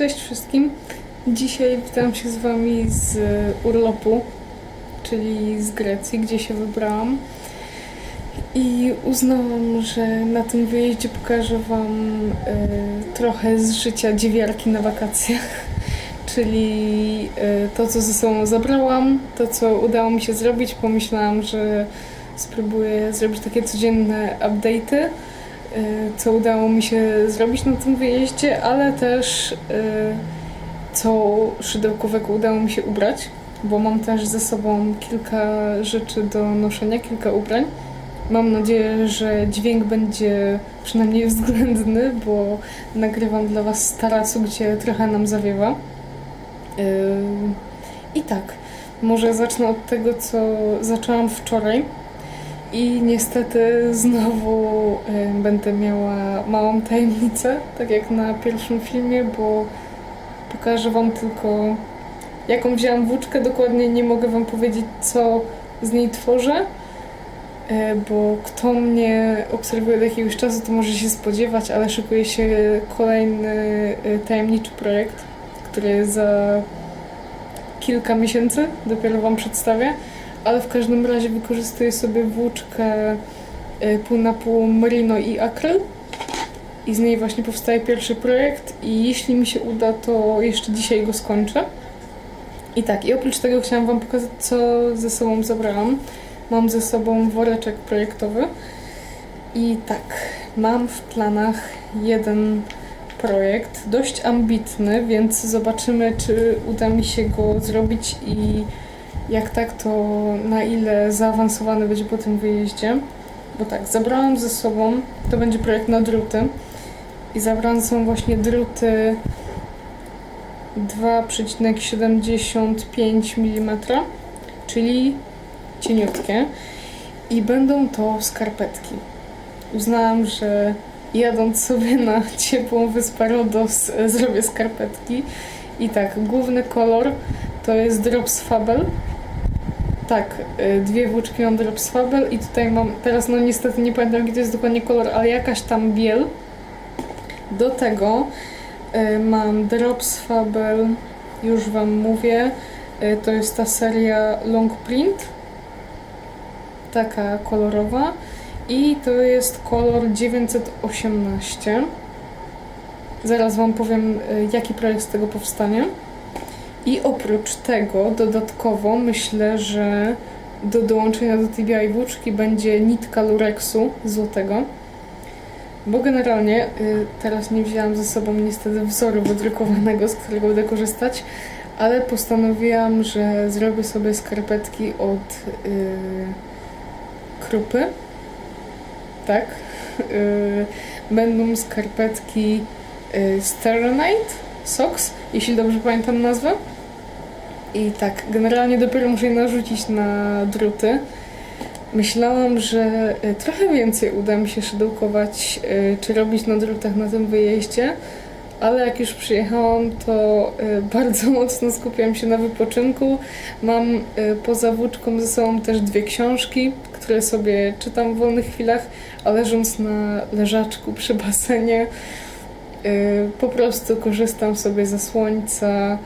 Cześć wszystkim. Dzisiaj witam się z Wami z urlopu, czyli z Grecji, gdzie się wybrałam. I uznałam, że na tym wyjeździe pokażę Wam e, trochę z życia dziewiarki na wakacjach. Czyli e, to, co ze sobą zabrałam, to, co udało mi się zrobić. Pomyślałam, że spróbuję zrobić takie codzienne update'y y, co udało mi się zrobić na tym wyjeździe, ale też y, co szydełkowego udało mi się ubrać, bo mam też ze sobą kilka rzeczy do noszenia, kilka ubrań. Mam nadzieję, że dźwięk będzie przynajmniej względny, bo nagrywam dla Was z tarasu, gdzie trochę nam zawiewa. Yy, I tak, może zacznę od tego, co zaczęłam wczoraj. I niestety znowu będę miała małą tajemnicę, tak jak na pierwszym filmie, bo pokażę Wam tylko jaką wzięłam włóczkę. Dokładnie nie mogę Wam powiedzieć, co z niej tworzę, y, bo kto mnie obserwuje od jakiegoś czasu, to może się spodziewać, ale szykuje się kolejny y, tajemniczy projekt, który za kilka miesięcy dopiero Wam przedstawię ale w każdym razie wykorzystuję sobie włóczkę y, pół na pół merino i akryl i z niej właśnie powstaje pierwszy projekt i jeśli mi się uda, to jeszcze dzisiaj go skończę. I tak, i oprócz tego chciałam Wam pokazać, co ze sobą zabrałam. Mam ze sobą woreczek projektowy i tak, mam w planach jeden projekt, dość ambitny, więc zobaczymy, czy uda mi się go zrobić i jak tak, to na ile zaawansowany będzie po tym wyjeździe. Bo tak, zabrałam ze sobą, to będzie projekt na druty. I zabrałam ze sobą właśnie druty 2,75 mm, czyli cieniutkie. I będą to skarpetki. Uznałam, że jadąc sobie na ciepłą wyspę Rodos zrobię skarpetki. I tak, główny kolor to jest Drops Fabel tak, y, dwie włóczki mam Drops Fabel i tutaj mam, teraz no niestety nie pamiętam jaki to jest dokładnie kolor, ale jakaś tam biel. Do tego y, mam Drops Fabel, już Wam mówię, y, to jest ta seria Long Print, taka kolorowa i to jest kolor 918. Zaraz Wam powiem, jaki projekt z tego powstanie. I oprócz tego dodatkowo myślę, że do dołączenia do tej białej włóczki będzie nitka lurexu złotego. Bo generalnie y, teraz nie wzięłam ze sobą niestety wzoru wydrukowanego, z którego będę korzystać, ale postanowiłam, że zrobię sobie skarpetki od y, krupy. Tak. Y, będą skarpetki y, Steronite Socks, jeśli dobrze pamiętam nazwę. I tak, generalnie dopiero muszę je narzucić na druty. Myślałam, że e, trochę więcej uda mi się szydełkować e, czy robić na drutach na tym wyjeździe, ale jak już przyjechałam, to e, bardzo mocno skupiłam się na wypoczynku. Mam poza włóczką ze sobą też dwie książki, które sobie czytam w wolnych chwilach, a leżąc na leżaczku przy basenie, po prostu korzystam sobie ze słońca,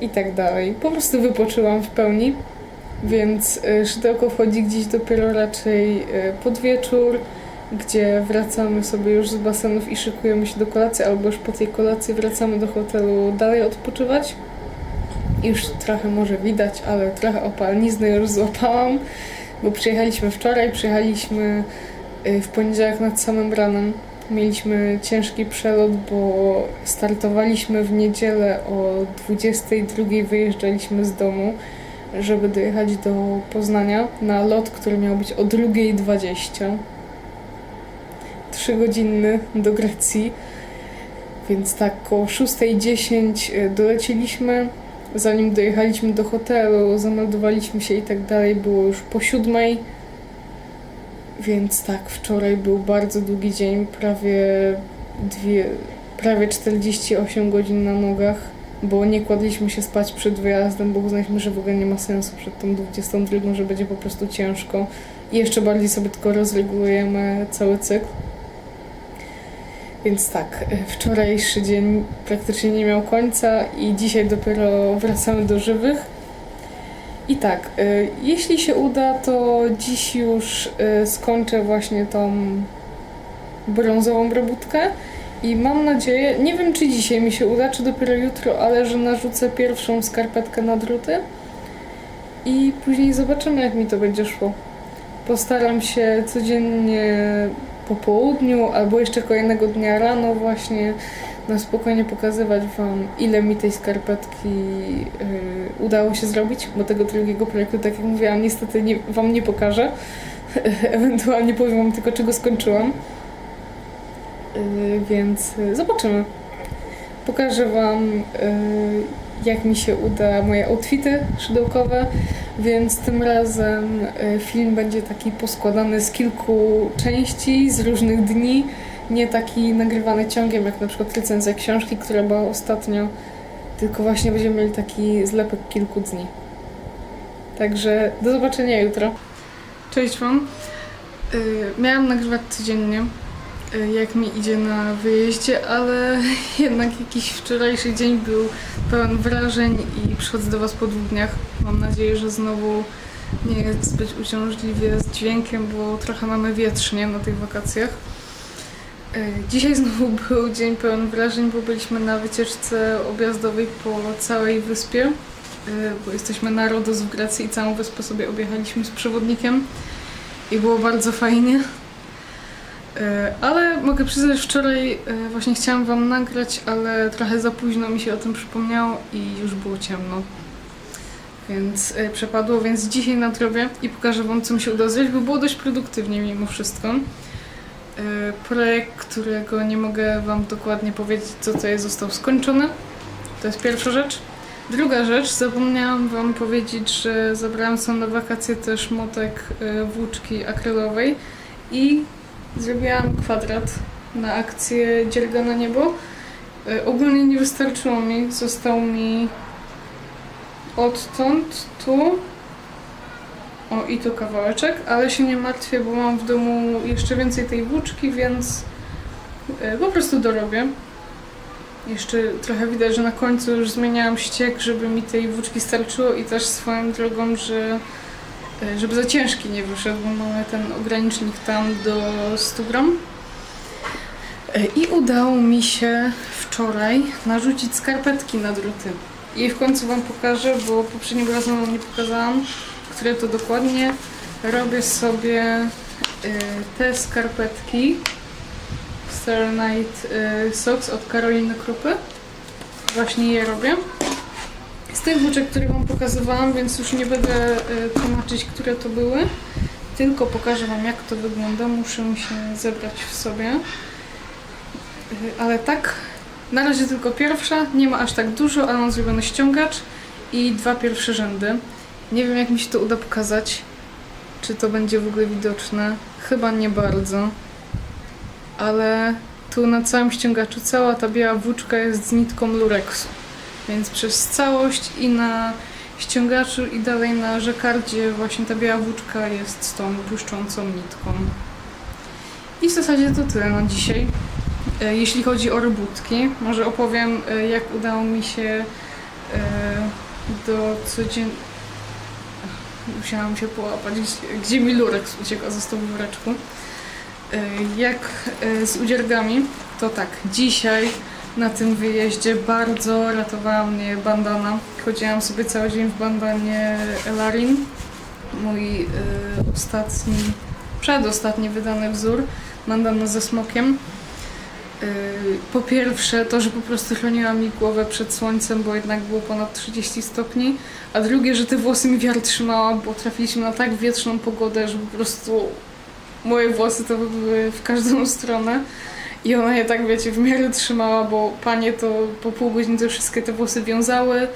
i tak dalej. Po prostu wypoczyłam w pełni, więc y, szydełko wchodzi gdzieś dopiero raczej y, pod wieczór, gdzie wracamy sobie już z basenów i szykujemy się do kolacji, albo już po tej kolacji wracamy do hotelu dalej odpoczywać. Już trochę może widać, ale trochę opalnizny już złapałam, bo przyjechaliśmy wczoraj, przyjechaliśmy y, w poniedziałek nad samym ranem. Mieliśmy ciężki przelot, bo startowaliśmy w niedzielę o 22 wyjeżdżaliśmy z domu, żeby dojechać do Poznania na lot, który miał być o 2.20. Trzygodzinny do Grecji. Więc tak około 6.10 e, doleciliśmy. Zanim dojechaliśmy do hotelu, zameldowaliśmy się i tak dalej, było już po siódmej więc tak, wczoraj był bardzo długi dzień, prawie, dwie, prawie 48 godzin na nogach, bo nie kładliśmy się spać przed wyjazdem, bo uznaliśmy, że w ogóle nie ma sensu przed tą 22, że będzie po prostu ciężko. I jeszcze bardziej sobie tylko rozregulujemy cały cykl. Więc tak, y, wczorajszy dzień praktycznie nie miał końca i dzisiaj dopiero wracamy do żywych. I tak, y, jeśli się uda, to dziś już y, skończę właśnie tą brązową robótkę i mam nadzieję, nie wiem czy dzisiaj mi się uda, czy dopiero jutro, ale że narzucę pierwszą skarpetkę na druty i później zobaczymy jak mi to będzie szło. Postaram się codziennie po południu albo jeszcze kolejnego dnia rano właśnie na spokojnie pokazywać Wam, ile mi tej skarpetki yy, udało się zrobić, bo tego drugiego projektu, tak jak mówiłam, niestety nie, Wam nie pokażę. Ewentualnie powiem Wam tylko, czego skończyłam. Yy, więc yy, zobaczymy. Pokażę Wam, yy, jak mi się uda moje outfity szydełkowe, więc tym razem y, film będzie taki poskładany z kilku części, z różnych dni, nie taki nagrywany ciągiem, jak na przykład recenzja książki, która była ostatnio, tylko właśnie będziemy mieli taki zlepek kilku dni. Także do zobaczenia jutro. Cześć Wam. Y, miałam nagrywać codziennie, y, jak mi idzie na wyjeździe, ale jednak jakiś wczorajszy dzień był pełen wrażeń i przychodzę do Was po dwóch dniach. Mam nadzieję, że znowu nie jest zbyt uciążliwie z dźwiękiem, bo trochę mamy wietrznie na tych wakacjach. E, Dzisiaj znowu był dzień pełen wrażeń, bo byliśmy na wycieczce objazdowej po całej wyspie, e, bo jesteśmy na Rodos w Grecji i całą wyspę sobie objechaliśmy z przewodnikiem i było bardzo fajnie. E, Ale mogę przyznać, wczoraj właśnie chciałam Wam nagrać, ale trochę za późno mi się o tym przypomniało i już było ciemno. Więc przepadło, więc dzisiaj nadrobię i pokażę Wam, co mi się udało zrobić, bo było dość produktywnie mimo wszystko. E, Projekt, którego nie mogę Wam dokładnie powiedzieć, co jest, został skończony. To jest pierwsza rzecz. Druga rzecz, zapomniałam Wam powiedzieć, że zabrałam sobie na wakacje też motek e, włóczki akrylowej i Zrobiłam kwadrat na akcję Dzierga na niebo. E, Ogólnie nie wystarczyło mi, został mi odtąd tu o i tu kawałeczek, ale się nie martwię, bo mam w domu jeszcze więcej tej włóczki, więc e, po prostu dorobię. Jeszcze trochę widać, że na końcu już zmieniałam ściek, żeby mi tej włóczki starczyło i też swoją drogą, że e, żeby za ciężki nie wyszedł, bo mamy ten ogranicznik tam do 100 gram. E, I udało mi się wczoraj narzucić skarpetki na druty. I w końcu Wam pokażę, bo poprzedniego razu Wam nie pokazałam, które to dokładnie. Robię sobie e, te skarpetki Star Night e, Socks od Karoliny Krupy. Właśnie je robię. Z tych włóczek, które Wam pokazywałam, więc już nie będę e, tłumaczyć, które to były. Tylko pokażę Wam, jak to wygląda. Muszę się zebrać w sobie. Ale tak, na razie tylko pierwsza. Nie ma aż tak dużo, ale mam zrobiony ściągacz i dwa pierwsze rzędy. Nie wiem, jak mi się to uda pokazać. Czy to będzie w ogóle widoczne? Chyba nie bardzo. Ale tu na całym ściągaczu cała ta biała włóczka jest z nitką lurexu. Więc przez całość i na ściągaczu i dalej na żekardzie właśnie ta biała włóczka jest z tą błyszczącą nitką. I w zasadzie to tyle na dzisiaj. E, Jeśli chodzi o robótki, może opowiem e, jak udało mi się e, do codzien... Musiałam się połapać, gdzie- mi lurek uciekł, a został w woreczku. E, Jak e, z udziergami, to tak, dzisiaj na tym wyjeździe bardzo ratowała mnie bandana. Chodziłam sobie cały dzień w bandanie Elarin. Mój y, ostatni, przedostatni wydany wzór, bandana ze smokiem. Y, po pierwsze to, że po prostu chroniła mi głowę przed słońcem, bo jednak było ponad 30 stopni, a drugie, że te włosy mi wiatr trzymała, bo trafiliśmy na tak wietrzną pogodę, że po prostu moje włosy to były w każdą stronę. I ona je tak, wiecie, w miarę trzymała, bo panie to po pół godziny to wszystkie te włosy wiązały.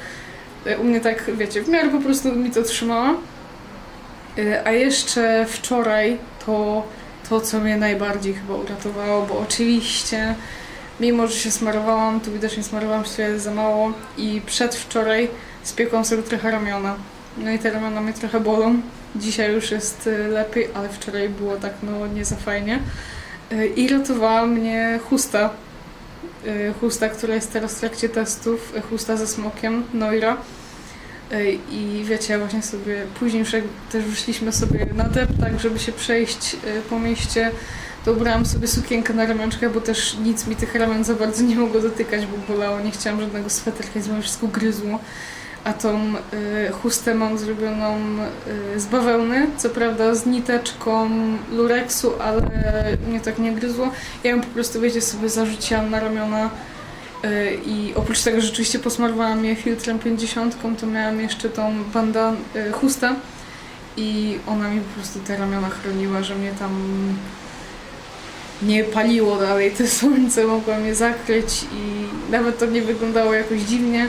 E, U mnie tak, wiecie, w miarę po prostu mi to trzymała. E, A jeszcze wczoraj to, to co mnie najbardziej chyba uratowało, bo oczywiście, mimo że się smarowałam, tu widocznie smarowałam się za mało i przedwczoraj spiekłam sobie trochę ramiona. No i te ramiona mnie trochę bolą. Dzisiaj już jest e, lepiej, ale wczoraj było tak no nie za fajnie. E, I ratowała mnie chusta y, chusta, która jest teraz w trakcie testów, y, chusta ze smokiem, Noira. I wiecie, właśnie sobie później już jak też wyszliśmy sobie na deptak, żeby się przejść y, po mieście, to ubrałam sobie sukienkę na ramionczkę, bo też nic mi tych ramion za bardzo nie mogło dotykać, bo bolało. Nie chciałam żadnego sweterka, więc mi wszystko gryzło. A tą y, chustę mam zrobioną y, z bawełny, co prawda z niteczką lureksu, ale mnie tak nie gryzło. Ja ją po prostu, wiecie, sobie zarzuciłam na ramiona i oprócz tego, rzeczywiście posmarowałam je filtrem 50, to miałam jeszcze tą bandan, y, chustę i ona mi po prostu te ramiona chroniła, że mnie tam nie paliło dalej te słońce, mogłam je zakryć i nawet to nie wyglądało jakoś dziwnie.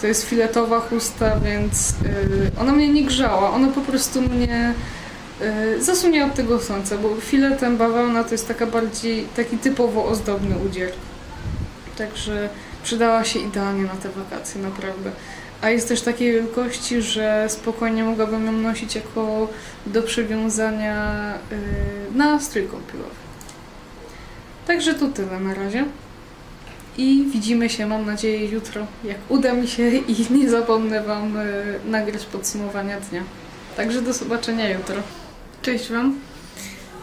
To jest filetowa chusta, więc y, ona mnie nie grzała, ona po prostu mnie zasłaniała od tego słońca, bo filetem bawełna to jest taka bardziej, taki typowo ozdobny udziel. Także przydała się idealnie na te wakacje, naprawdę. A jest też takiej wielkości, że spokojnie mogłabym ją nosić jako do przywiązania y, na strój kąpielowy. Także to tyle na razie. I widzimy się, mam nadzieję, jutro, jak uda mi się i nie zapomnę Wam y, nagrać podsumowania dnia. Także do zobaczenia jutro. Cześć Wam.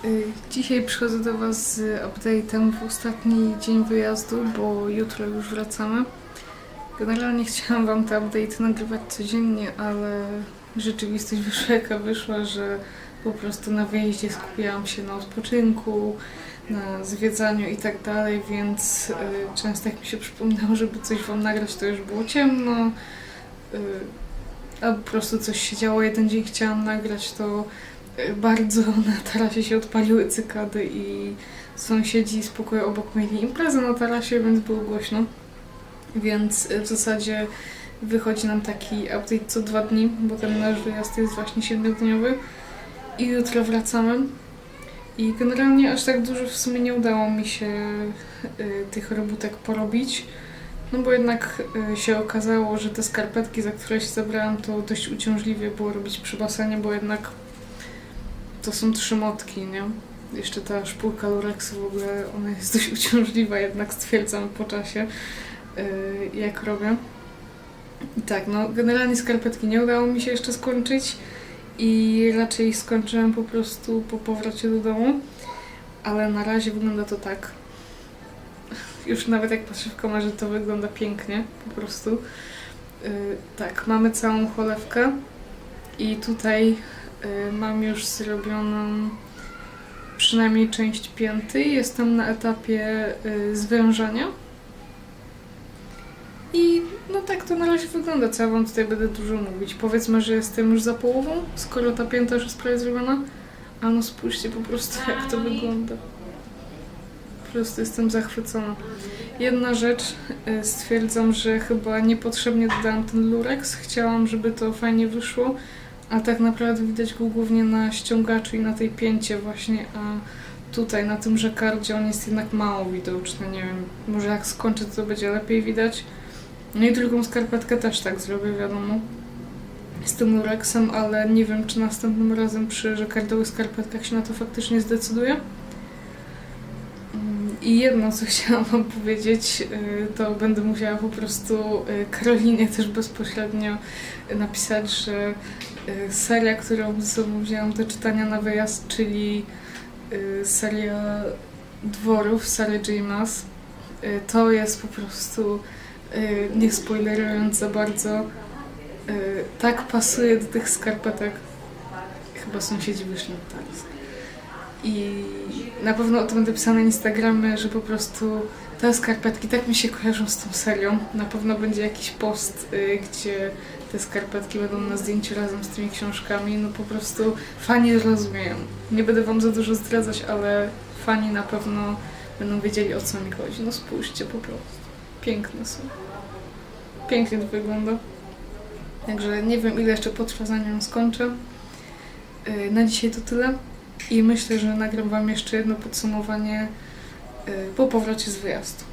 Y, Dzisiaj przychodzę do Was z update'em w ostatni dzień wyjazdu, bo jutro już wracamy. Generalnie chciałam Wam te update'y nagrywać codziennie, ale rzeczywistość wyszła jaka wyszła, że po prostu na wyjeździe skupiałam się na odpoczynku, na zwiedzaniu i tak dalej, więc y, często jak mi się przypomniało, żeby coś Wam nagrać, to już było ciemno. Y, a po prostu coś się działo, jeden dzień chciałam nagrać, to bardzo na tarasie się odpaliły cykady i sąsiedzi z pokoju obok mieli imprezę na tarasie, więc było głośno. Więc y, w zasadzie wychodzi nam taki update co dwa dni, bo ten nasz wyjazd jest właśnie siedmiodniowy i jutro wracamy. I generalnie aż tak dużo w sumie nie udało mi się y, tych robótek porobić. No bo jednak y, się okazało, że te skarpetki, za które się zabrałam, to dość uciążliwie było robić przy basenie, bo jednak to są trzy motki, nie? Jeszcze ta szpulka Lurexu w ogóle, ona jest dość uciążliwa, jednak stwierdzam po czasie, y, jak robię. I tak, no generalnie skarpetki nie udało mi się jeszcze skończyć i raczej skończyłem po prostu po powrocie do domu, ale na razie wygląda to tak. Już nawet jak patrzę w kamerze, to wygląda pięknie, po prostu. Yy, tak, mamy całą cholewkę i tutaj yy, mam już zrobioną przynajmniej część pięty. Jestem na etapie yy, zwężania. I no tak to na razie wygląda, co ja wam tutaj będę dużo mówić. Powiedzmy, że jestem już za połową, skoro ta pięta już jest prawie zrobiona. A no spójrzcie po prostu jak to wygląda. Po prostu jestem zachwycona. Jedna rzecz, y, stwierdzam, że chyba niepotrzebnie dodałam ten lurex. Chciałam, żeby to fajnie wyszło, a tak naprawdę widać go głównie na ściągaczu i na tej pięcie właśnie, a tutaj na tym żekardzie on jest jednak mało widoczny. Nie wiem, może jak skończę to będzie lepiej widać. No i drugą skarpetkę też tak zrobię, wiadomo. Z tym Lurexem, ale nie wiem, czy następnym razem przy żekardowych skarpetkach się na to faktycznie zdecyduję. I jedno, co chciałam Wam powiedzieć, y, to będę musiała po prostu y, Karolinie też bezpośrednio napisać, że seria, którą ze sobą wzięłam do czytania na wyjazd, czyli y, seria dworów Sary J. Maas, y, to jest po prostu y, nie spoilerując za bardzo, y, tak pasuje do tych skarpetek. Chyba sąsiedzi wyszli taras. I na pewno o tym będę pisała na Instagramie, że po prostu te skarpetki tak mi się kojarzą z tą serią. Na pewno będzie jakiś post, y, gdzie te skarpetki będą na zdjęciu razem z tymi książkami. No po prostu fani rozumieją. Nie będę wam za dużo zdradzać, ale fani na pewno będą wiedzieli o co mi chodzi. No spójrzcie po prostu. Piękne są. Pięknie to wygląda. Także nie wiem ile jeszcze potrwa zanim skończę. Yy, Na dzisiaj to tyle. I myślę, że nagram wam jeszcze jedno podsumowanie po powrocie z wyjazdu.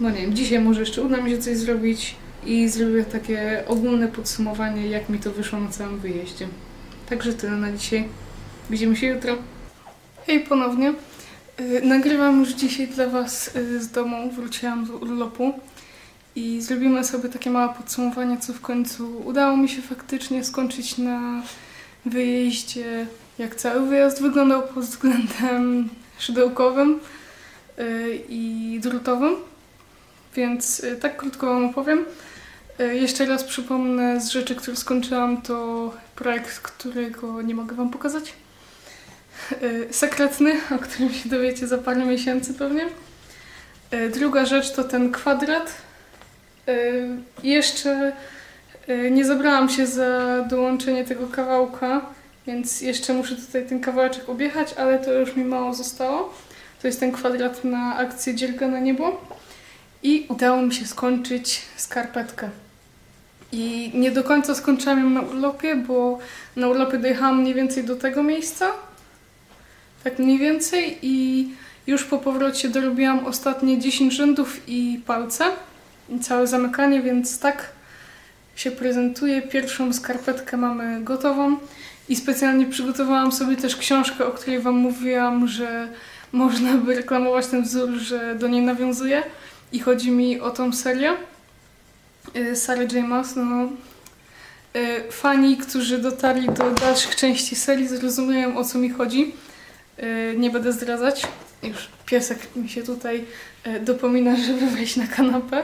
No nie wiem, dzisiaj może jeszcze uda mi się coś zrobić i zrobię takie ogólne podsumowanie, jak mi to wyszło na całym wyjeździe. Także tyle na dzisiaj. Widzimy się jutro. Hej ponownie. Y, Nagrywam już dzisiaj dla Was y, z domu, wróciłam z urlopu i zrobimy sobie takie małe podsumowanie, co w końcu udało mi się faktycznie skończyć na wyjeździe, jak cały wyjazd wyglądał pod względem szydełkowym y, i drutowym. Więc y, tak krótko Wam opowiem. Y, Jeszcze raz przypomnę z rzeczy, które skończyłam, to projekt, którego nie mogę Wam pokazać. Y, sekretny, o którym się dowiecie za parę miesięcy pewnie. Y, Druga rzecz to ten kwadrat. Y, Jeszcze y, nie zabrałam się za dołączenie tego kawałka, więc jeszcze muszę tutaj ten kawałeczek objechać, ale to już mi mało zostało. To jest ten kwadrat na akcję Dzierga na niebo. I udało mi się skończyć skarpetkę. I nie do końca skończyłam ją na urlopie, bo na urlopie dojechałam mniej więcej do tego miejsca, tak mniej więcej i już po powrocie dorobiłam ostatnie 10 rzędów i palce i całe zamykanie, więc tak się prezentuje. Pierwszą skarpetkę mamy gotową i specjalnie przygotowałam sobie też książkę, o której Wam mówiłam, że można by reklamować ten wzór, że do niej nawiązuję i chodzi mi o tą serię. Y, Sarah J. Maas, no y, fani, którzy dotarli do dalszych części serii zrozumieją o co mi chodzi. Y, Nie będę zdradzać. Już piesek mi się tutaj dopomina, żeby wejść na kanapę.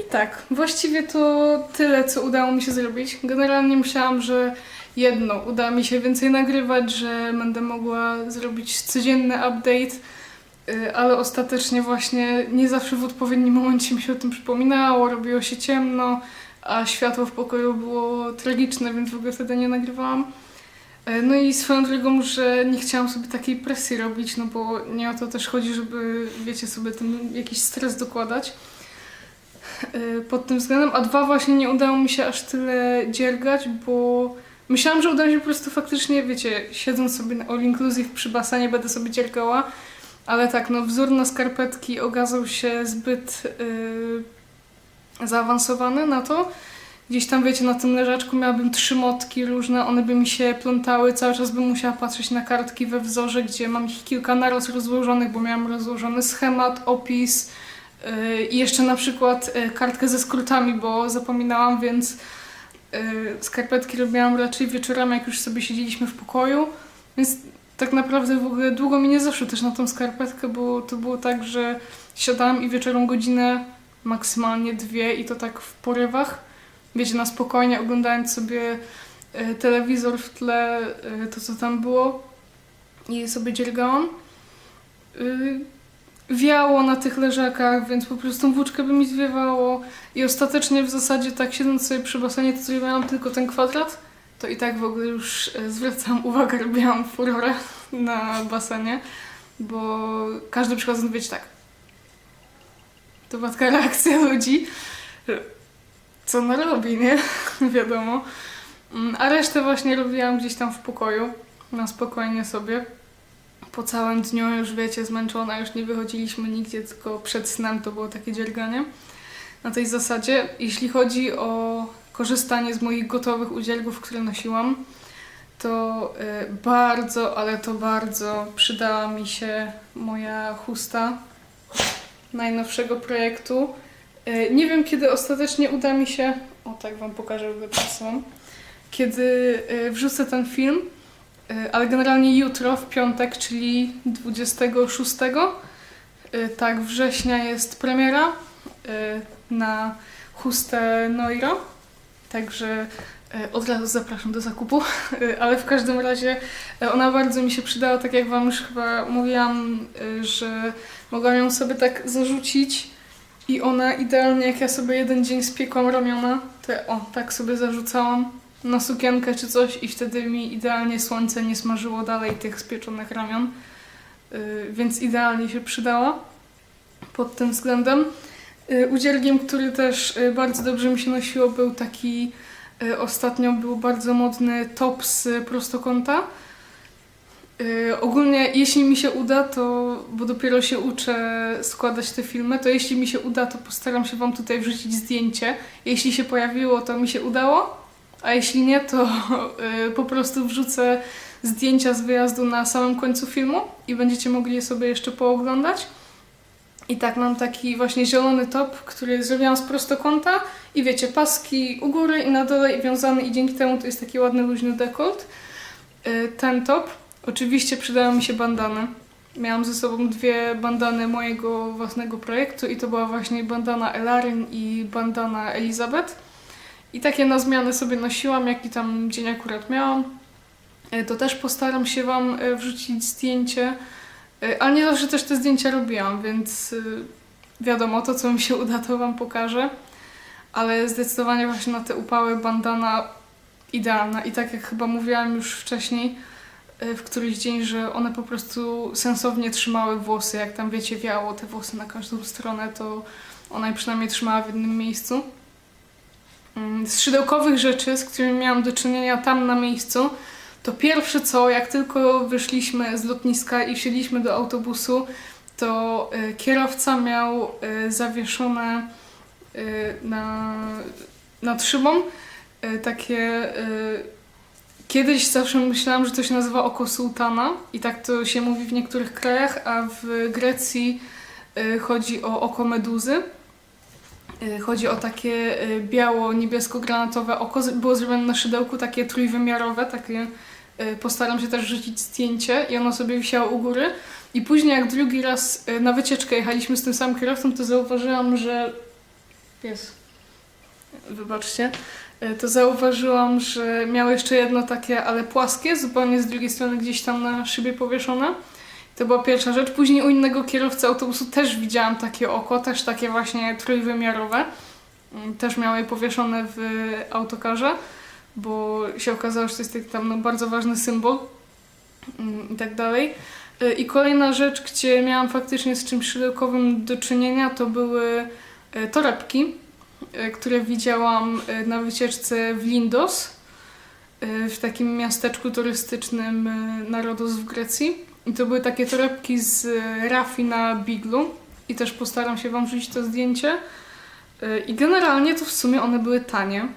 I tak, właściwie to tyle, co udało mi się zrobić. Generalnie myślałam, że jedno, uda mi się więcej nagrywać, że będę mogła zrobić codzienny update, y, ale ostatecznie właśnie nie zawsze w odpowiednim momencie mi się o tym przypominało, robiło się ciemno, a światło w pokoju było tragiczne, więc w ogóle wtedy nie nagrywałam. E, No i swoją drogą, że nie chciałam sobie takiej presji robić, no bo nie o to też chodzi, żeby, wiecie, sobie ten jakiś stres dokładać e, pod tym względem. A dwa, właśnie nie udało mi się aż tyle dziergać, bo myślałam, że uda mi się po prostu faktycznie, wiecie, siedząc sobie na all inclusive przy basenie będę sobie dziergała, ale tak, no wzór na skarpetki okazał się zbyt yy, zaawansowany na to, Gdzieś tam, wiecie, na tym leżaczku miałabym trzy motki różne, one by mi się plątały, cały czas bym musiała patrzeć na kartki we wzorze, gdzie mam ich kilka naraz rozłożonych, bo miałam rozłożony schemat, opis yy, i jeszcze na przykład yy, kartkę ze skrótami, bo zapominałam, więc skarpetki robiłam raczej wieczorami, jak już sobie siedzieliśmy w pokoju, więc tak naprawdę w ogóle długo mi nie zeszło też na tą skarpetkę, bo to było tak, że siadałam i wieczorem godzinę, maksymalnie dwie i to tak w porywach wiecie, na spokojnie oglądając sobie e, telewizor w tle, e, to co tam było i sobie dziergałam. Wiało na tych leżakach, więc po prostu włóczkę by mi zwiewało i ostatecznie w zasadzie tak siedząc sobie przy basenie, to zrobiłam tylko ten kwadrat, to i tak w ogóle już e, zwracam uwagę, robiłam furorę na basenie, bo każdy przychodząc wiecie tak. To była taka reakcja ludzi, co ona robi, nie? Wiadomo. Mm, A resztę właśnie robiłam gdzieś tam w pokoju, na spokojnie sobie. Po całym dniu już wiecie, zmęczona, już nie wychodziliśmy nigdzie, tylko przed snem to było takie dzierganie. Na tej zasadzie, jeśli chodzi o korzystanie z moich gotowych udzielgów, które nosiłam, to y, bardzo, ale to bardzo przydała mi się moja chusta najnowszego projektu. E, Nie wiem, kiedy ostatecznie uda mi się. O, tak Wam pokażę, wypracowałam. Kiedy e, wrzucę ten film, ale generalnie jutro, w piątek, czyli 26. e, Tak, września jest premiera e, na chustę Noiro. Także od razu zapraszam do zakupu. Ale w każdym razie ona bardzo mi się przydała, tak jak Wam już chyba mówiłam, że mogłam ją sobie tak zarzucić i ona idealnie, jak ja sobie jeden dzień spiekłam ramiona, to o, tak sobie zarzucałam na sukienkę czy coś i wtedy mi idealnie słońce nie smażyło dalej tych spieczonych ramion. Yy, więc idealnie się przydała pod tym względem. Yy, udzielgiem, który też yy, bardzo dobrze mi się nosiło, był taki, ostatnio był bardzo modny top z prostokąta. Ogólnie, jeśli mi się uda, to, bo dopiero się uczę składać te filmy, to jeśli mi się uda, to postaram się Wam tutaj wrzucić zdjęcie. Jeśli się pojawiło, to mi się udało, a jeśli nie, to yy, po prostu wrzucę zdjęcia z wyjazdu na samym końcu filmu i będziecie mogli je sobie jeszcze pooglądać. I tak mam taki właśnie zielony top, który zrobiłam z prostokąta i wiecie, paski u góry i na dole i wiązany i dzięki temu to jest taki ładny, luźny dekolt. Y, Ten top. Oczywiście przydały mi się bandany. Miałam ze sobą dwie bandany mojego własnego projektu i to była właśnie bandana Elaryn i bandana Elizabeth. I takie na zmianę sobie nosiłam, jaki tam dzień akurat miałam. Y, To też postaram się Wam y, wrzucić zdjęcie. Y, Ale nie zawsze też te zdjęcia robiłam, więc wiadomo, to co mi się uda, to Wam pokażę. Ale zdecydowanie właśnie na te upały bandana idealna. I tak jak chyba mówiłam już wcześniej, w któryś dzień, że one po prostu sensownie trzymały włosy. Jak tam wiecie, wiało te włosy na każdą stronę, to ona je przynajmniej trzymała w jednym miejscu. Mm, Z szydełkowych rzeczy, z którymi miałam do czynienia tam na miejscu, to pierwsze co, jak tylko wyszliśmy z lotniska i wsiedliśmy do autobusu, to y, kierowca miał y, zawieszone y, na, nad szybą takie. Kiedyś zawsze myślałam, że to się nazywa oko sułtana i tak to się mówi w niektórych krajach, a w Grecji chodzi o oko meduzy. Y, Chodzi o takie y, biało-niebiesko-granatowe oko. Było zrobione na szydełku, takie trójwymiarowe, takie y, postaram się też rzucić zdjęcie i ono sobie wisiało u góry. I później jak drugi raz na wycieczkę jechaliśmy z tym samym kierowcą, to zauważyłam, że... Pies. Wybaczcie. To zauważyłam, że miał jeszcze jedno takie, ale płaskie, zupełnie z drugiej strony gdzieś tam na szybie powieszone. To była pierwsza rzecz. Później u innego kierowcy autobusu też widziałam takie oko, też takie właśnie trójwymiarowe. Mm, Też miały je powieszone w autokarze, bo się okazało, że to jest taki tam no, bardzo ważny symbol mm, i tak dalej. Y, I kolejna rzecz, gdzie miałam faktycznie z czymś szydełkowym do czynienia, to były y, torebki, y, które widziałam na wycieczce w Lindos, w takim miasteczku turystycznym y, na Rodos w Grecji. I to były takie torebki z y, rafi na biglu. I też postaram się Wam wrzucić to zdjęcie. Y, I generalnie to w sumie one były tanie.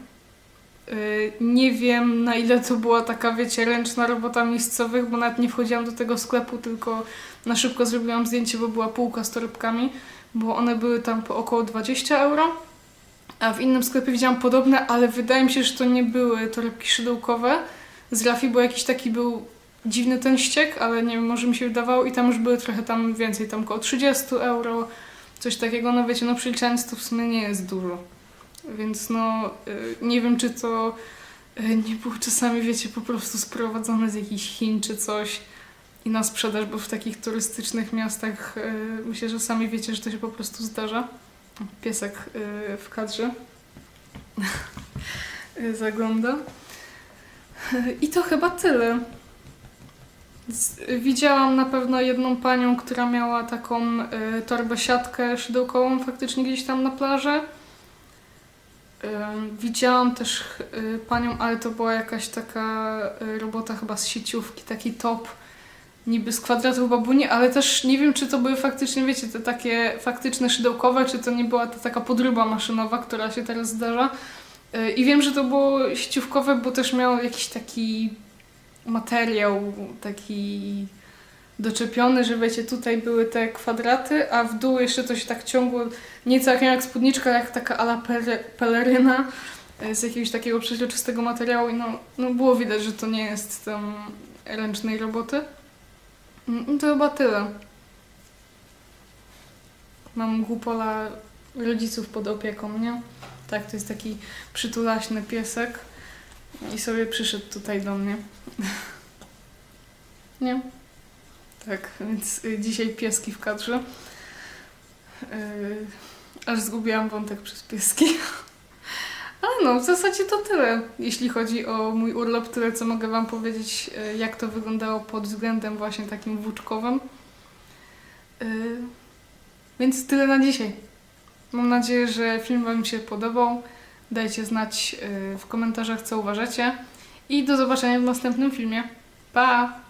Y, Nie wiem na ile to była taka, wiecie, ręczna robota miejscowych, bo nawet nie wchodziłam do tego sklepu, tylko na szybko zrobiłam zdjęcie, bo była półka z torebkami, bo one były tam po około 20 euro. A w innym sklepie widziałam podobne, ale wydaje mi się, że to nie były torebki szydełkowe z Rafi, bo jakiś taki był dziwny ten ściek, ale nie wiem, może mi się wydawało i tam już były trochę tam więcej, tam około 30 euro, coś takiego, no wiecie, no przeliczając to w sumie nie jest dużo. Więc no, y, nie wiem, czy to y, nie było czasami, wiecie, po prostu sprowadzone z jakichś Chin czy coś i na sprzedaż, bo w takich turystycznych miastach y, myślę, że sami wiecie, że to się po prostu zdarza. Piesek w kadrze zagląda. I to chyba tyle. Widziałam na pewno jedną panią, która miała taką y, torbę siatkę szydełkową faktycznie gdzieś tam na plaży. Y, widziałam też y, panią, ale to była jakaś taka robota chyba z sieciówki, taki top niby z kwadratu babuni, ale też nie wiem, czy to były faktycznie, wiecie, te takie faktyczne szydełkowe, czy to nie była ta taka podróba maszynowa, która się teraz zdarza. I wiem, że to było sieciówkowe, bo też miał jakiś taki materiał taki doczepiony, że wiecie, tutaj były te kwadraty, a w dół jeszcze to się tak ciągło, nieco jak, jak spódniczka, jak taka ala pele- peleryna e, z jakiegoś takiego przeźroczystego materiału i no, no było widać, że to nie jest tam ręcznej roboty. Mm, I to chyba tyle. Mam głupola rodziców pod opieką, nie? Tak, to jest taki przytulaśny piesek i sobie przyszedł tutaj do mnie. Nie? Tak, więc y, dzisiaj pieski w kadrze. Yy, aż zgubiłam wątek przez pieski. Ale no, w zasadzie to tyle, jeśli chodzi o mój urlop. Tyle, co mogę Wam powiedzieć, y, jak to wyglądało pod względem właśnie takim włóczkowym. Więc tyle na dzisiaj. Mam nadzieję, że film Wam się podobał. Dajcie znać y, w komentarzach, co uważacie. I do zobaczenia w następnym filmie. Pa!